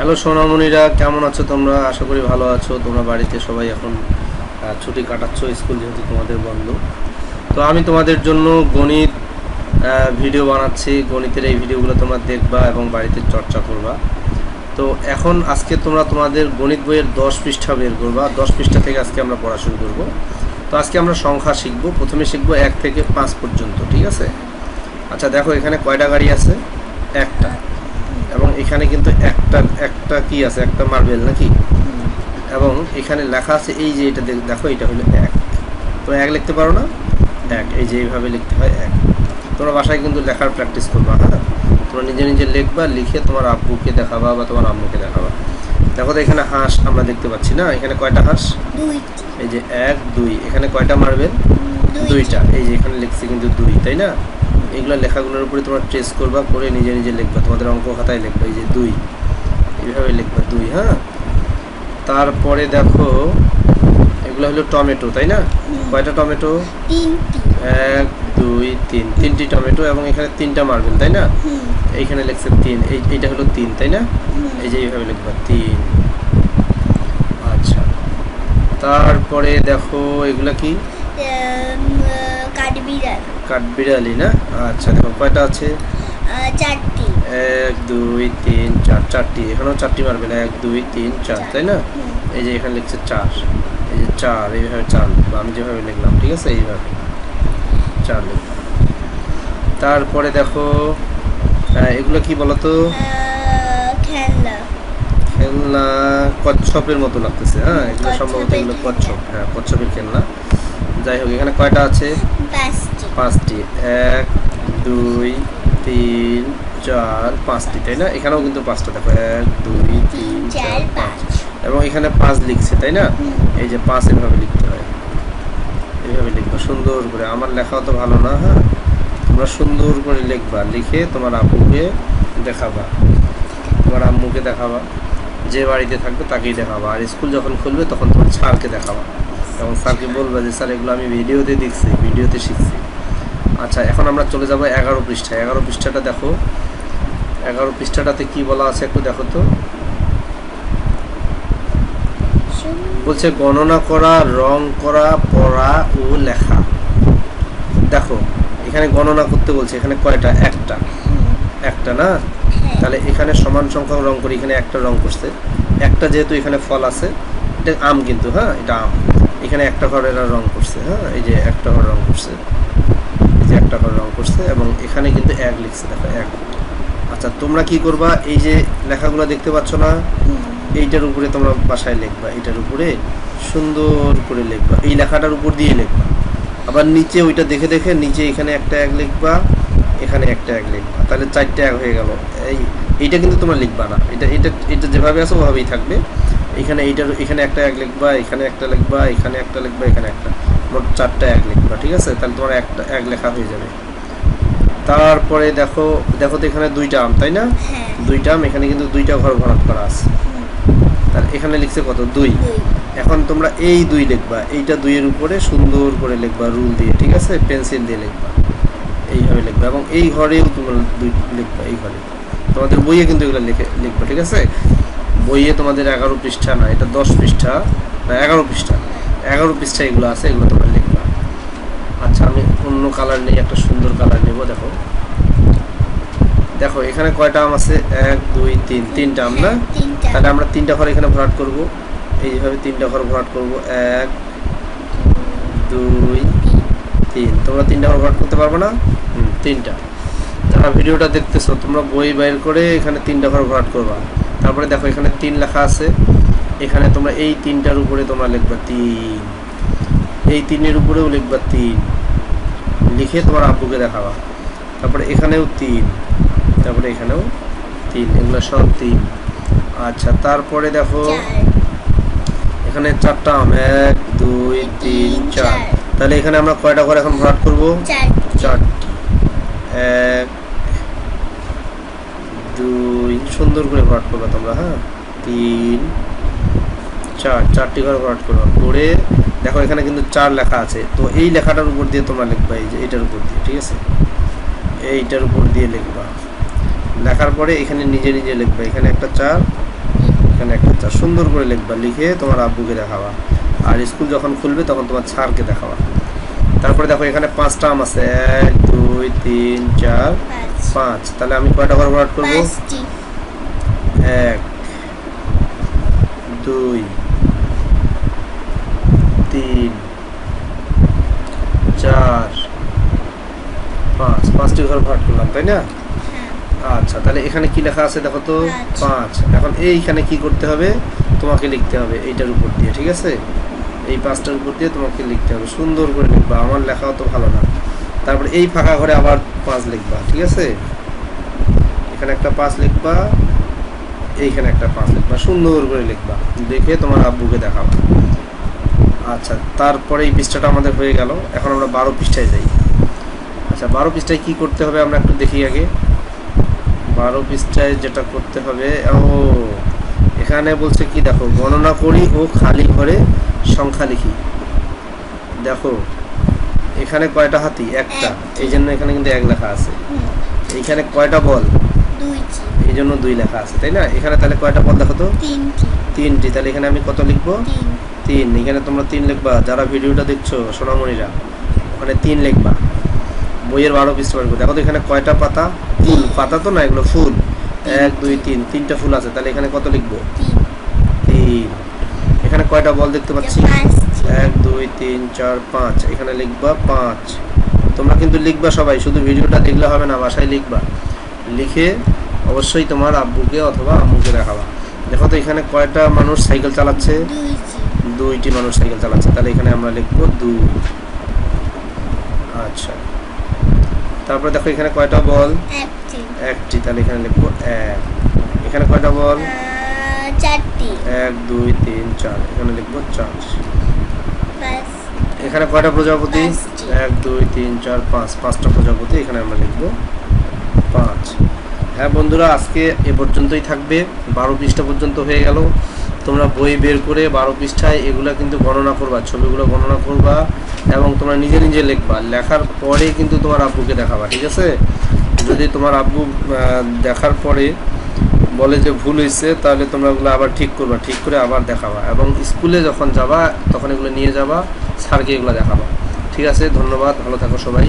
Hello সোনামণিরা, কেমন আছো তোমরা? আশা করি ভালো আছো। তোমরা বাড়িতে সবাই এখন ছুটি কাটাচ্ছ, স্কুল যেহেতু তোমাদের বন্ধ। তো আমি তোমাদের জন্য গণিত ভিডিও বানাচ্ছি। গণিতের এই ভিডিওগুলো তোমরা দেখবা এবং বাড়িতে চর্চা করবা। তো এখন আজকে তোমরা তোমাদের গণিত বইয়ের দশ পৃষ্ঠা বের করবা। দশ পৃষ্ঠা থেকে আজকে আমরা পড়া শুরু করব। তো আজকে আমরা সংখ্যা শিখব। প্রথমে শিখব এক থেকে পাঁচ পর্যন্ত, ঠিক আছে? আচ্ছা দেখো এখানে কয়টা গাড়ি আছে? একটা। এখানে কিন্তু একটা একটা কি আছে? একটা মার্বেল নাকি? এবং এখানে লেখা আছে এই যে এটা দেখ- এটা হলো এক। তো এক লিখতে পারো না? এক এই যে এইভাবে লিখতে হয় এক। তোমরা বাসায় কিন্তু লেখার প্র্যাকটিস করবা হ্যাঁ? তোমরা নিজে নিজে লিখবা লিখে তোমার আব্বুকে দেখাবা বা তোমার আম্মুকে দেখাবা। দেখো তো এখানে হাঁস আমরা দেখতে পাচ্ছি না? এখানে কয়টা হাঁস? এই যে এক দুই। এখানে কয়টা মার্বেল দুইটা। এই যে এখানে লিখছে কিন্তু দুই তাই না? এগুলো লেখাগুলোর উপরে তোমরা ট্রেস করবা করে নিজে নিজে লিখবা। তোমাদের অঙ্ক খাতায় লিখবা এই যে দুই। এইভাবে লিখবা দুই হ্যাঁ? তারপরে দেখো এগুলো হলো টমেটো তাই না। কয়টা টমেটো? তিনটি। এক দুই তিন। তিনটি টমেটো এবং এখানে তিনটা মার্বেল তাই না? এইখানে লিখছে তিন। এই এইটা হলো তিন তাই না? এই যে এইভাবে লিখবা তিন। আচ্ছা। তারপরে দেখো এগুলা কি? কাঠবিড়াল কাঠবিড়ালি না? আচ্ছা দেখো কয়টা আছে? চারটি। এক দুই তিন চার চারটি। এখানেও চারটি মারবেন এক দুই তিন চার তাই না? এই যে এখানে লিখছে চার। এই যে চার এইভাবে চার লিখব। আমি যেভাবে লিখলাম ঠিক আছে? এইভাবে। চার লিখব। তারপরে দেখো এগুলো কি বলতো? খেলনা। খেলনা কচ্ছপের মতো লাগতেছে হ্যাঁ? এগুলো সম্ভবত এগুলো কচ্ছপ হ্যাঁ কচ্ছপের খেলনা। যাই হোক এখানে কয়টা আছে? পাঁচটি। এক দুই তিন চার পাঁচটি তাই না? এখানেও কিন্তু পাঁচটা। দেখো এক দুই তিন চার পাঁচ। এবং এখানে পাঁচ লিখছে তাই না? এই যে পাঁচ এভাবে লিখতে হয়। এইভাবে লিখবা সুন্দর করে। আমার লেখাও তো ভালো না হ্যাঁ? তোমরা সুন্দর করে লিখবা লিখে তোমার আব্বুকে দেখাবা। তোমার আম্মুকে দেখাবা। যে বাড়িতে থাকবে তাকেই দেখাবা। আর স্কুল যখন খুলবে তখন তোমার স্যারকে দেখাবা। এবং স্যারকে বলবা যে, স্যার, এগুলো আমি ভিডিওতে দেখছি, ভিডিওতে শিখছি। আচ্ছা এখন আমরা চলে যাব এগারো পৃষ্ঠা এগারো পৃষ্ঠাটা দেখো। এগারো পৃষ্ঠাটাতে কি বলা আছে একটু দেখো তো। বলছে, গণনা করা, রং করা, পড়া ও লেখা। দেখো, এখানে গণনা করতে বলছে, এখানে কয়টা? একটা। একটা না? তাহলে এখানে সমান সংখ্যক রং করে, এখানে একটা রং করছে। একটা যেহেতু এখানে ফল আছে, এটা আম কিন্তু হ্যাঁ? এটা আম। এখানে একটা ঘর এরা রং করছে হ্যাঁ? এই যে একটা ঘর রং করছে, এই যে একটা ঘর রং করছে, এবং এখানে কিন্তু এক লিখছে, দেখো, এক। আচ্ছা তোমরা কি করবা? এই যে লেখাগুলো দেখতে পাচ্ছ না, এইটার উপরে তোমরা বাসায় লিখবা, এইটার উপরে সুন্দর করে লিখবা, এই লেখাটার উপর দিয়ে লিখবা। আবার নিচে ওইটা দেখে দেখে নিচে এখানে একটা এক লিখবা, এখানে একটা এক লিখবা, তাহলে চারটে এক হয়ে গেল। এই, এইটা কিন্তু তোমরা লিখবা না। এটা এটা এটা যেভাবে আছে, ওভাবেই থাকবে। এখানে এইটার এখানে একটা এক লিখবা এখানে একটা লিখবা এখানে একটা লিখবা এখানে একটা মোট চারটা এক লিখবা ঠিক আছে? তাহলে তোমার একটা এক লেখা হয়ে যাবে। তারপরে দেখো দেখো তো এখানে দুইটা আম তাই না? হ্যাঁ। দুইটা আম এখানে কিন্তু দুইটা ঘর ভরাট করা আছে। তার এখানে লিখছে কত? দুই। দুই। এখন তোমরা এই দুই লিখবা এইটা দুইয়ের উপরে সুন্দর করে লিখবা রুল দিয়ে ঠিক আছে? পেন্সিল দিয়ে লিখবা। এইভাবে লিখবা এবং এই ঘরেও তোমরা দুই লিখবা এই ঘরে। তোমাদের বইয়ে কিন্তু এগুলো লিখে লিখবা ঠিক আছে? বইয়ে তোমাদের এগারো পৃষ্ঠা না এটা দশ পৃষ্ঠা না এগারো পৃষ্ঠা। এগারো পৃষ্ঠা এগুলো আছে এগুলো তোমরা লিখবা। আচ্ছা আমি অন্য কালার নিয়ে একটা সুন্দর কালার নেব দেখো। দেখো এখানে কয়টা আম আছে? এক দুই তিন। তিনটা আম না? হ্যাঁ, তাহলে আমরা তিনটা ঘর এখানে ভরাট করব। এইভাবে তিনটা ঘর ভরাট করব। এক দুই তিন। তোমরা তিনটা ঘর ভরাট করতে পারবে না? হুম তিনটা। যারা ভিডিওটা দেখতেছো তোমরা বই বাইর করে এখানে তিনটা ঘর ভরাট করবা। তারপরে দেখো এখানে তিন লেখা আছে। এখানে তোমরা এই তিনটার উপরে তোমরা লিখবা তিন। এই তিনের উপরেও লিখবা তিন। লিখে তোমার আব্বুকে দেখাবা। তারপরে এখানেও তিন। তারপরে এখানেও তিন। এগুলো সব তিন। আচ্ছা তারপরে দেখো এখানে চারটা আম। এক দুই তিন চার। তাহলে এখানে আমরা কয়টা করে এখন ভরাট করব? চারটি। চারটি। এক দুই সুন্দর করে ভরাট করবে তোমরা হ্যাঁ? তিন, চার, চারটি ঘর ভরাট করবা। করে দেখো, এখানে কিন্তু চার লেখা আছে। তো এই লেখাটার উপর দিয়ে তোমরা লিখবা, এই যে এইটার উপর দিয়ে, ঠিক আছে? এইটার উপর দিয়ে লিখবা। লেখার পরে এখানে নিজে নিজে লিখবা। এখানে একটা চার, এখানে একটা চার। সুন্দর করে লিখবা, লিখে তোমার আব্বুকে দেখাবা। আর স্কুল যখন খুলবে, তখন তোমার ছাড়কে দেখাবা। তারপরে দেখো, এখানে পাঁচটা আম আছে। এক, দুই, তিন, চার। পাঁচ। তাহলে আমি কয়টা করে ভরাট করব? পাঁচটি। এক দুই তিন চার পাঁচ। পাঁচটি ঘর ভাট করলাম তাই না? হ্যাঁ। আচ্ছা তাহলে এখানে কি লেখা আছে দেখো তো। পাঁচ। এখন এইখানে কি করতে হবে? তোমাকে লিখতে হবে এইটার উপর দিয়ে ঠিক আছে? এই পাঁচটার উপর দিয়ে তোমাকে লিখতে হবে। সুন্দর করে লিখবা। আমার লেখাও তো ভালো না। তারপরে এই ফাঁকা ঘরে আবার পাঁচ লিখবা, ঠিক আছে? এখানে একটা পাঁচ লিখবা, এইখানে একটা পাঁচ লিখবা, সুন্দর করে লিখবা, দেখে তোমার আব্বুকে দেখাবা আচ্ছা তারপরে এই পৃষ্ঠাটা আমাদের হয়ে গেল, এখন আমরা বারো পৃষ্ঠায় যাই। আচ্ছা বারো পৃষ্ঠায় কি করতে হবে আমরা একটু দেখি আগে। বারো পৃষ্ঠায় যেটা করতে হবে, ও, এখানে বলছে কি, দেখো, গণনা করি ও খালি ঘরে সংখ্যা লিখি। দেখো এখানে কয়টা হাতি? একটা। এই জন্য এখানে কিন্তু এক লেখা আছে। হুম। এইখানে কয়টা বল? এই জন্য দুই লেখা আছে তাই না? এখানে তাহলে কয়টা বল দেখো তো? তিনটি। তাহলে এখানে আমি কত লিখব? তিন। এখানে তোমরা তিন লিখবা। যারা ভিডিওটা দেখছ সোনামণিরা ওখানে তিন লিখবা। বইয়ের বারো পিস পারব দেখো তো এখানে কয়টা পাতা? ফুল। পাতা তো না এগুলো ফুল। এক দুই তিন। তিনটা ফুল আছে। তাহলে এখানে কত লিখব? এখানে কয়টা বল দেখতে পাচ্ছি? এক দুই তিন চার পাঁচ। এখানে লিখবা পাঁচ। তোমরা কিন্তু লিখবা সবাই শুধু ভিডিওটা দেখলে হবে না বাসায় লিখবা। লিখে অবশ্যই তোমার আব্বুকে অথবা আম্মুকে দেখাবা। দেখো তো এখানে কয়টা মানুষ সাইকেল চালাচ্ছে? দুইটি। মানুষ সাইকেল চালাচ্ছে। তাহলে এখানে আমরা লিখব দুই। আচ্ছা। তারপরে দেখো এখানে কয়টা বল? একটি। তাহলে এখানে লিখব এক। এখানে কয়টা বল? চারটি। এক দুই তিন চার। এখানে লিখব চার। এখানে কয়টা প্রজাপতি। এক দুই তিন চার পাঁচ। পাঁচটা প্রজাপতি এখানে আমরা লিখব পাঁচ। হ্যাঁ বন্ধুরা আজকে এ পর্যন্তই থাকবে। বারো পৃষ্ঠা পর্যন্ত হয়ে গেল। তোমরা বই বের করে বারো পৃষ্ঠায় এগুলা কিন্তু গণনা করবা ছবিগুলো গণনা করবা এবং তোমরা নিজে নিজে লিখবা। লেখার পরে কিন্তু তোমার আব্বুকে দেখাবা ঠিক আছে? যদি তোমার আব্বু দেখার পরে বলে যে ভুল হয়েছে তাহলে তোমরা ওগুলো আবার ঠিক করবা, ঠিক করে আবার দেখাবা। এবং স্কুলে যখন যাবা, তখন এগুলো নিয়ে যাবা, স্যারকে এগুলো দেখাবা। ঠিক আছে, ধন্যবাদ, ভালো থাকো সবাই।